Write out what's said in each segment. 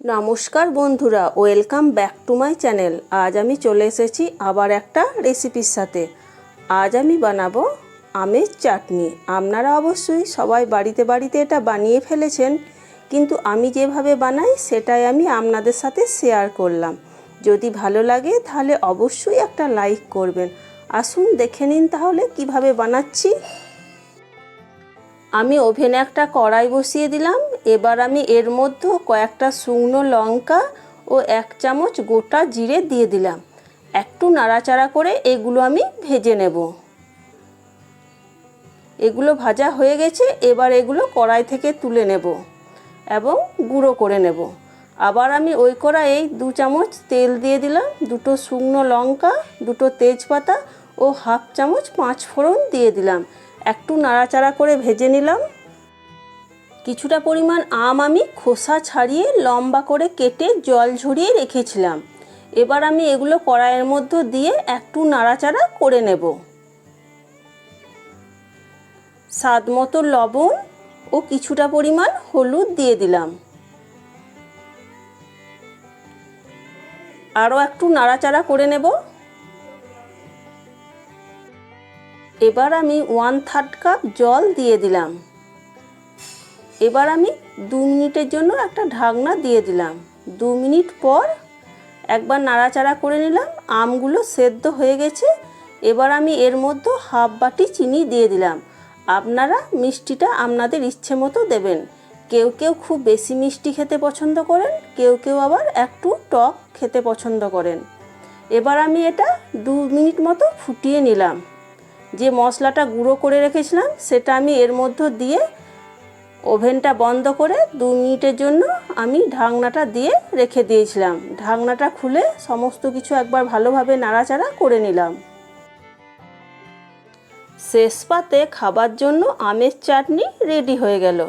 নমস্কার বন্ধুরা, welcome back to my channel. আজ আমি চলে এসেছি আবার একটা রেসিপির সাথে। আজ আমি বানাবো আমের চাটনি। আপনারা অবশ্যই সবাই বাড়িতে বাড়িতে এটা বানিয়ে ফেলেছেন, কিন্তু আমি যেভাবে বানাই সেটাই আমি আপনাদের সাথে শেয়ার করলাম। যদি ভালো লাগে তাহলে অবশ্যই একটা লাইক করবেন। আসুন দেখে নিন তাহলে কীভাবে বানাচ্ছি। আমি ওভেনে একটা কড়াই বসিয়ে দিলাম এবার আমি এর মধ্যে কয়েকটা শুকনো লঙ্কা ও এক চামচ গোটা জিরে দিয়ে দিলাম। একটু নাড়াচাড়া করে এগুলো আমি ভেজে নেব। এগুলো ভাজা হয়ে গেছে, এবার এগুলো কড়াই থেকে তুলে নেব এবং গুঁড়ো করে নেব। আবার আমি ওই কড়াইয়ে দু চামচ তেল দিয়ে দিলাম, দুটো শুকনো লঙ্কা, দুটো তেজপাতা ও হাফ চামচ পাঁচ ফোড়ন দিয়ে দিলাম। একটু নাড়াচাড়া করে ভেজে নিলাম। কিছুটা পরিমাণ আম আমি খোসা ছাড়িয়ে লম্বা করে কেটে জল ঝরিয়ে রেখেছিলাম। এবার আমি এগুলো কড়াইয়ের মধ্যে দিয়ে একটু নাড়াচাড়া করে নেব। স্বাদ মতো লবণ ও কিছুটা পরিমাণ হলুদ দিয়ে দিলাম। আরও একটু নাড়াচাড়া করে নেব। এবার আমি ওয়ান থার্ড কাপ জল দিয়ে দিলাম। এবার আমি দু মিনিটের জন্য একটা ঢাকনা দিয়ে দিলাম। দু মিনিট পর একবার নাড়াচাড়া করে নিলাম, আমগুলো সেদ্ধ হয়ে গেছে। এবার আমি এর মধ্যে হাফ বাটি চিনি দিয়ে দিলাম। আপনারা মিষ্টিটা আপনাদের ইচ্ছে মতো দেবেন। কেউ কেউ খুব বেশি মিষ্টি খেতে পছন্দ করেন, কেউ কেউ আবার একটু টক খেতে পছন্দ করেন। এবার আমি এটা দু মিনিট মতো ফুটিয়ে নিলাম। যে মশলাটা গুঁড়ো করে রেখেছিলাম, সেটা আমি এর মধ্যে দিয়ে ওভেনটা বন্ধ করে দু মিনিটের জন্য আমি ঢাকনাটা দিয়ে রেখে দিয়েছিলাম। ঢাকনাটা খুলে সমস্ত কিছু একবার ভালোভাবে নাড়াচাড়া করে নিলাম। শেষ পাতে খাবার জন্য আমের চাটনি রেডি হয়ে গেল।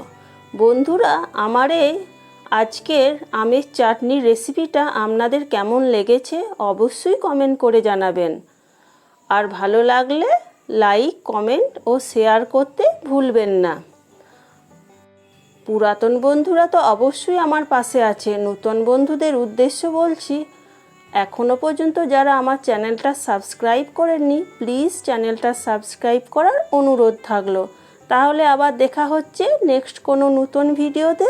বন্ধুরা, আমার এই আজকের আমের চাটনির রেসিপিটা আপনাদের কেমন লেগেছে অবশ্যই কমেন্ট করে জানাবেন। আর ভালো লাগলে লাইক, কমেন্ট ও শেয়ার করতে ভুলবেন না। পুরাতন বন্ধুরা তো অবশ্যই আমার পাশে আছে। নতুন বন্ধুদের উদ্দেশ্য বলছি এখনও পর্যন্ত যারা আমার চ্যানেলটা সাবস্ক্রাইব করেননি, প্লিজ চ্যানেলটা সাবস্ক্রাইব করার অনুরোধ থাকল। তাহলে আবার দেখা হচ্ছে নেক্সট কোনো নতুন ভিডিওতে।